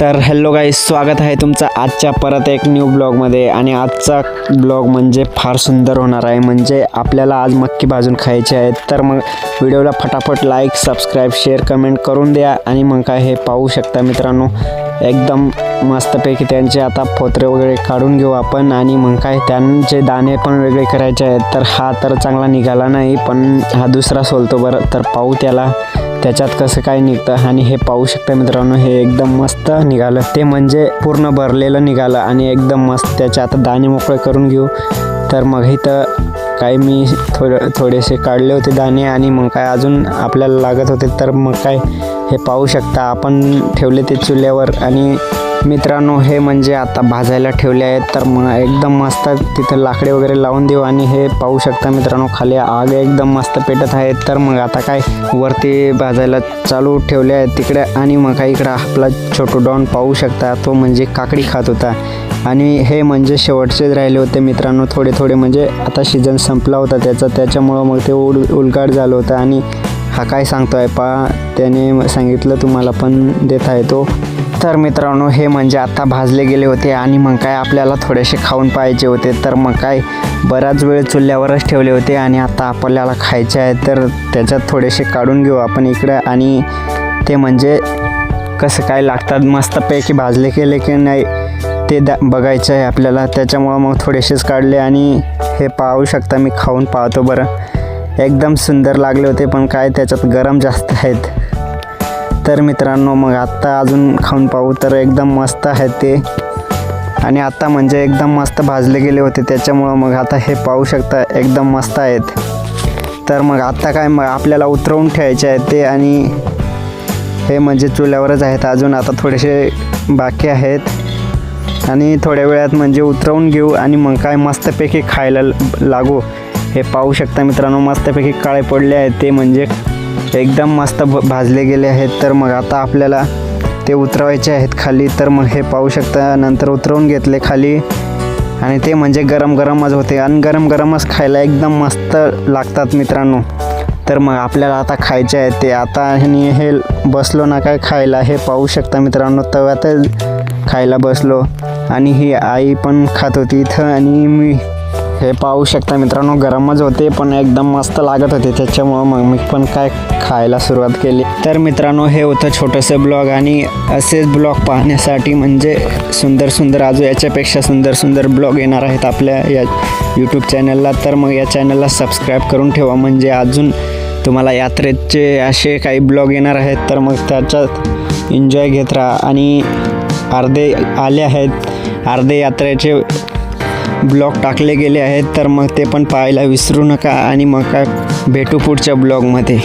तर हॅलो गाई स्वागत आहे तुमचं आजच्या परत एक न्यू ब्लॉगमध्ये आणि आजचा ब्लॉग म्हणजे फार सुंदर होणार आहे. म्हणजे आपल्याला आज मक्की भाजून खायची आहेत. तर मग व्हिडिओला फटाफट लाईक सबस्क्राईब शेअर कमेंट करून द्या. आणि मग काय हे पाहू शकता मित्रांनो. एकदम मस्तपैकी त्यांचे आता फोत्रे वगैरे काढून घेऊ आपण. आणि मग काय त्यांचे दाणे पण वेगळे करायचे आहेत. तर हा तर चांगला निघाला नाही पण हा दुसरा सोलतो बरं. तर पाहू त्याला. त्याच्यात कसं काय निघतं आणि हे पाहू शकता मित्रांनो हे एकदम मस्त निघालं. ते म्हणजे पूर्ण भरलेलं निघालं आणि एकदम मस्त त्याचे आता दाणे मोकळे करून घेऊ. तर मग इथं काही मी थोडं थोडेसे काढले होते दाणे आणि मग काय अजून आपल्याला लागत होते. तर मग काय हे पाहू शकता आपण ठेवले ते चुल्यावर. आणि मित्रांनो हे म्हणजे आता भाजायला ठेवले आहेत. तर मग एकदम मस्त तिथं लाकडे वगैरे लावून देऊ. आणि हे पाहू शकता मित्रांनो खाली आग एकदम मस्त पेटत आहे तर मग आता काय वरती भाजायला चालू ठेवले आहेत तिकडे. आणि मग काय इकडं आपला छोटू डॉन पाहू शकता तो म्हणजे काकडी खात होता. आणि हे म्हणजे शेवटचेच राहिले होते मित्रांनो थोडे थोडे. म्हणजे आता सीझन संपला होता त्याचा. त्याच्यामुळं मग ते उड उलगाड झालं होतं. आणि हा काय सांगतो आहे पा त्याने सांगितलं तुम्हाला पण देत आहे तो तर मित्रांनो हे म्हणजे आत्ता भाजले गेले होते आणि मग काय आपल्याला थोडेसे खाऊन पाहायचे होते. तर मग काय बराच वेळ चुल्यावरच ठेवले होते आणि आता आपल्याला खायचे आहे. तर त्याच्यात थोडेसे काढून घेऊ आपण इकडं आणि ते म्हणजे कसं काय लागतात मस्तपैकी भाजले गेले की नाही ते दा बघायचं आहे आपल्याला. त्याच्यामुळं मग थोडेसेच काढले आणि हे पाहू शकता मी खाऊन पाहतो बरं. एकदम सुंदर लागले होते पण काय त्याच्यात गरम जास्त आहेत. तर मित्रांनो मग आत्ता अजून खाऊन पाहू. तर एकदम मस्त आहेत ते. आणि आत्ता म्हणजे एकदम मस्त भाजले गेले होते त्याच्यामुळं मग आता हे पाहू शकता एकदम मस्त आहेत. तर मग आत्ता काय मग आपल्याला उतरवून ठेवायचे आहेत ते आणि हे म्हणजे चुल्यावरच आहेत. अजून आता थोडेसे बाकी आहेत. आणि थोड्या वेळात म्हणजे उतरवून घेऊ आणि मग काय मस्तपैकी खायला लागू. हे पाहू शकता मित्रांनो मस्तपैकी काळे पडले आहेत ते म्हणजे एकदम मस्त भ भाजले गेले आहेत. तर मग आता आपल्याला ते उतरवायचे आहेत खाली. तर मग हे पाहू शकता नंतर उतरवून घेतले खाली. आणि ते म्हणजे गरम गरमच होते. आणि गरम गरमच खायला एकदम मस्त लागतात मित्रांनो. तर मग आपल्याला आता खायचे आहे ते. आता आणि हे बसलो ना काय खायला? हे पाहू शकता मित्रांनो तव्यातच खायला बसलो. आणि ही आई पण खात होती इथं. आणि मी हे पाहू शकता मित्रांनो गरमच होते पण एकदम मस्त लागत होते. त्याच्यामुळं मग मी पण काय खायला सुरुवात केली. तर मित्रांनो हे होतं छोटंसं ब्लॉग आणि असेच ब्लॉग पाहण्यासाठी म्हणजे सुंदर सुंदर अजून याच्यापेक्षा सुंदर सुंदर ब्लॉग येणार आहेत आपल्या या यूट्यूब चॅनलला तर मग या चॅनलला सबस्क्राईब करून ठेवा. म्हणजे अजून तुम्हाला यात्रेचे असे काही ब्लॉग येणार आहेत तर मग त्याच्यात एन्जॉय घेत राहा. आणि अर्धे आले आहेत अर्धे यात्रेचे ब्लॉग टाकले गेले आहेत तर मग ते पण पाहायला विसरू नका आणि मग भेटू पुढच्या ब्लॉगमध्ये.